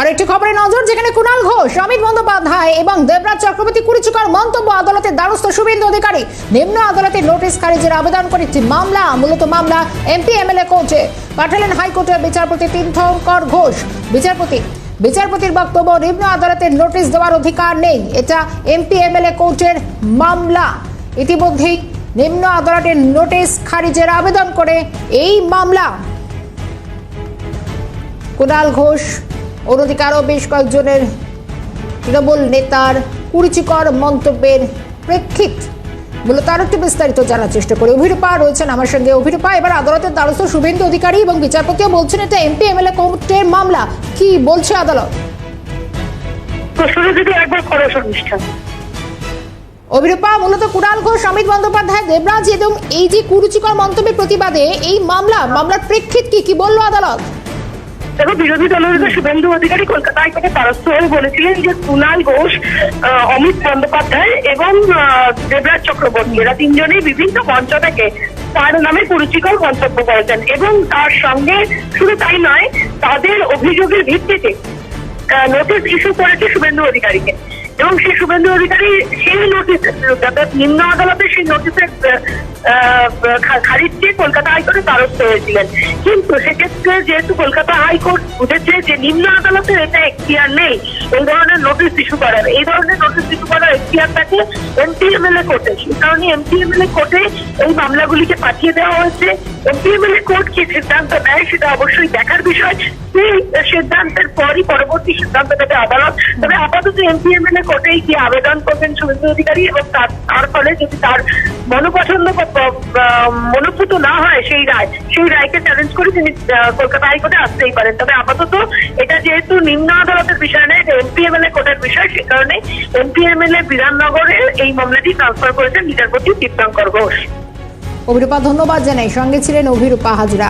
আর একটি খবরে নজর যেখানে কুণাল ঘোষ, অমিত বন্দ্যোপাধ্যায় এবং দেবরাজ চক্রবর্তী কুড়িচুকার মন্তব্য আদালতের দ্বারস্থ শুভেন্দু অধিকারী। নিম্ন আদালতের নোটিশ খারিজের আবেদন করে একটি মামলা, মূলত মামলা এমপি, এমএলএ কোর্টে পাঠালেন হাইকোর্টের বিচারপতি তীর্থঙ্কর ঘোষ। বিচারপতি, বিচারপতির বক্তব্য, নিম্ন আদালতের নোটিশ দেওয়ার অধিকার নেই। এটা এমপি, এমএলএ কোর্টের মামলা। ইতিমধ্যেই নিম্ন আদালতের নোটিশ খারিজের আবেদন করে এই মামলা। কুণাল ঘোষ অন্যদিকে আরও বেশ কয়েকজনের তৃণমূল নেতার কুরুচিকর মন্তব্যের প্রেক্ষিত। মূলত আরও একটু বিস্তারিত জানার চেষ্টা করি। অভিরূপা রয়েছেন আমার সঙ্গে। অভিরূপা এবার আদালতের দ্বারস্থ শুভেন্দু অধিকারী এবং বিচারপতিও বলছেন এটা এমপি এমএলএ কোর্টের মামলা। কি বলছে আদালত? অভিরূপা মূলত কুণাল ঘোষ অমিত বন্দ্যোপাধ্যায় দেবরাজ এবং এই যে কুরুচিকর মন্তব্যের প্রতিবাদে এই মামলা মামলার প্রেক্ষিত কি? কি বলল আদালত? দেখো, বিরোধী দলনেতা শুভেন্দু অধিকারী কলকাতা হাইকোর্টে দ্বারস্থ হয়ে বলেছিলেন যে কুণাল ঘোষ অমিত বন্দ্যোপাধ্যায় এবং দেবরাজ চক্রবর্তী। এরা তিনজনেই বিভিন্ন মঞ্চ থেকে তার নামে কুরুচিকর মন্তব্য করেছেন এবং তার সঙ্গে শুধু তাই নয়, তাদের অভিযোগের ভিত্তিতে নোটিশ ইস্যু করেছে শুভেন্দু অধিকারীকে। এবং সেই শুভেন্দু অধিকারী সেই নোটিশ নিম্ন আদালতে সেই নোটিশের খারিজ চেয়ে কলকাতা হাইকোর্টে দ্বারস্থ হয়েছিলেন। কিন্তু সেক্ষেত্রে যেহেতু কলকাতা হাইকোর্ট বুঝেছে যে নিম্ন আদালতের এটা এখতিয়ার নেই, এই ধরনের নোটিশ ইস্যু করার। এই ধরনের নোটিশ ইস্যু করার এখতিয়ার থাকে এমপিএমএলএ কোর্টে সেই কারণে এমপিএমএলএ কোর্টে এই মামলাগুলিকে পাঠিয়ে দেওয়া হয়েছে। এমপিএমএলএ কোর্ট কি সিদ্ধান্ত নেয়, সেটা অবশ্যই দেখার বিষয়। সেই সিদ্ধান্তের পরই পরবর্তী সিদ্ধান্ত দেবে আদালত তবে আপাতত এমপিএমএলএ কোর্টেই গিয়ে আবেদন করবেন শুভেন্দু অধিকারী এবং তার ফলে যদি তার মনোপছন্দ মনোভূত না হয় সেই রায়, সেই রায়কে চ্যালেঞ্জ করে তিনি কলকাতা হাইকোর্টে আসতেই পারেন। তবে আপাতত এটা যেহেতু নিম্ন আদালতের বিষয় নয়, এটা এমপিএমএলএ কোর্টের বিষয়, সে কারণে এমপিএমএলএ বিধাননগরে এই মামলাটি ট্রান্সফার করেছেন বিচারপতি তীর্থঙ্কর ঘোষ। অভিরূপা, ধন্যবাদ জানাই। সঙ্গে ছিলেন অভিরূপা হাজরা।